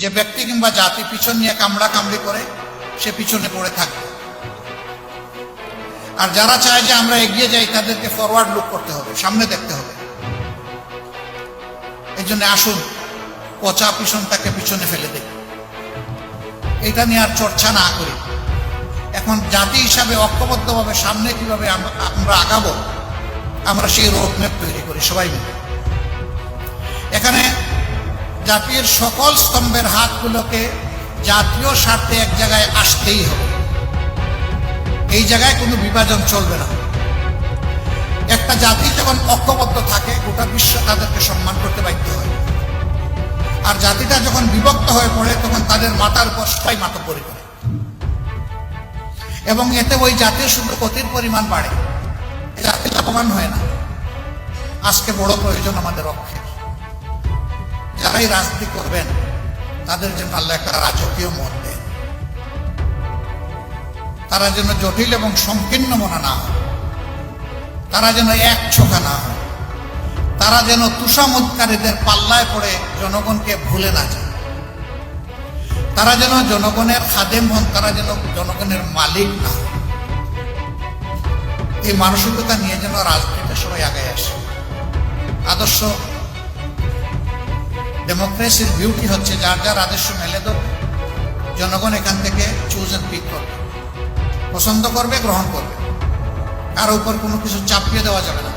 যে ব্যক্তি কিংবা জাতি পিছন নিয়ে কামড়া কামড়ি করে, সে পিছনে পড়ে থাকবে। আর যারা চায় যে আমরা এগিয়ে যাই, তাদেরকে ফরওয়ার্ড লুক করতে হবে, সামনে দেখতে হবে। এই জন্য আসুন, পচা পিছনটাকে পিছনে ফেলে দিই এটা নিয়ে আর চর্চা না করি। এখন জাতি হিসাবে ঐক্যবদ্ধভাবে সামনে কীভাবে আমরা আগাবো, আমরা সেই রোডম্যাপ তৈরি করি, সবাই মিলে। জাতির সকল স্তম্ভের হাতগুলোকে জাতীয় স্বার্থে এক জায়গায় আসতেই হবে। এই জায়গায় কোনো বিভাজন চলবে না। একটা জাতি যখন ঐক্যবদ্ধ থাকে, গোটা বিশ্ব তাদেরকে সম্মান করতে বাধ্য হয়। আর জাতিটা যখন বিভক্ত হয়ে পড়ে, তখন তাদের মাথার উপর সবাই মাথা পরি করে এবং এতে ওই জাতির শুধু ক্ষতির পরিমাণ বাড়ে। জাতি লাভবান হয় না। আজকে বড় প্রয়োজন আমাদের রক্ষের যারাই রাজনীতি করবেন, তাদের জন্য আল্লাহ একটা রাজকীয় মত দেন। তারা যেন জটিল এবং সংকীর্ণ মনে না হয়। তারা যেন এক ছোকা না হয়। তারা যেন তুষামুৎকারীদের পাল্লায় পড়ে জনগণকে ভুলে না যায়। তারা যেন জনগণের খাদেম হন, তারা যেন জনগণের মালিক না এই মানসিকতা নিয়ে যেন রাজনীতিতে সবাই আগে আসে। আদর্শ ডেমোক্রেসির বিউটি হচ্ছে যার যার আদর্শ মেলে তো জনগণ এখান থেকে চুজ অ্যান্ড পিক করবে। পছন্দ করবে, গ্রহণ করবে। কারও উপর কোনো কিছু চাপিয়ে দেওয়া যাবে না।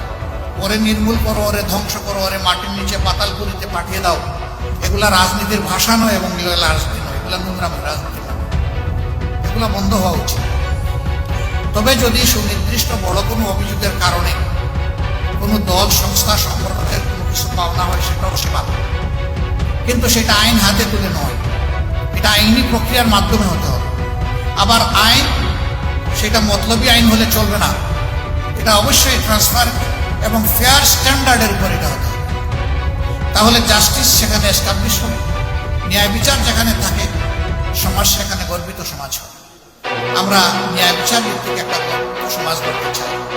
ওরে নির্মূল করো, ওরে ধ্বংস করো, ওরে মাটির নিচে পাতালপুরিতে পাঠিয়ে দাও। এগুলা রাজনীতির ভাষা নয় এবং রাজনীতি নয়, এগুলো নোংরাম রাজনীতি নয়। এগুলো বন্ধ হওয়া উচিত। তবে যদি সুনির্দিষ্ট বড় কোনো অভিযোগের কারণে কোনো দল, সংস্থা সংগঠনের কোনো কিছু পাওনা হয়, সেটাও সে পাবে। কিন্তু সেটা আইন হাতে তুলে নয়। এটা আইনি প্রক্রিয়ার মাধ্যমে হতে হবে। আবার আইন, সেটা মতলবী আইন হলে চলবে না। এটা অবশ্যই ট্রান্সফার এবং ফেয়ার স্ট্যান্ডার্ডের উপর এটা হতে হবে। তাহলে জাস্টিস সেখানে এস্টাবলিশ হবে, ন্যায় বিচার যেখানে থাকে, সমাজ সেখানে গর্বিত সমাজ হবে। আমরা ন্যায় বিচার ভিত্তিক একটা সমাজ গড়তে চাই।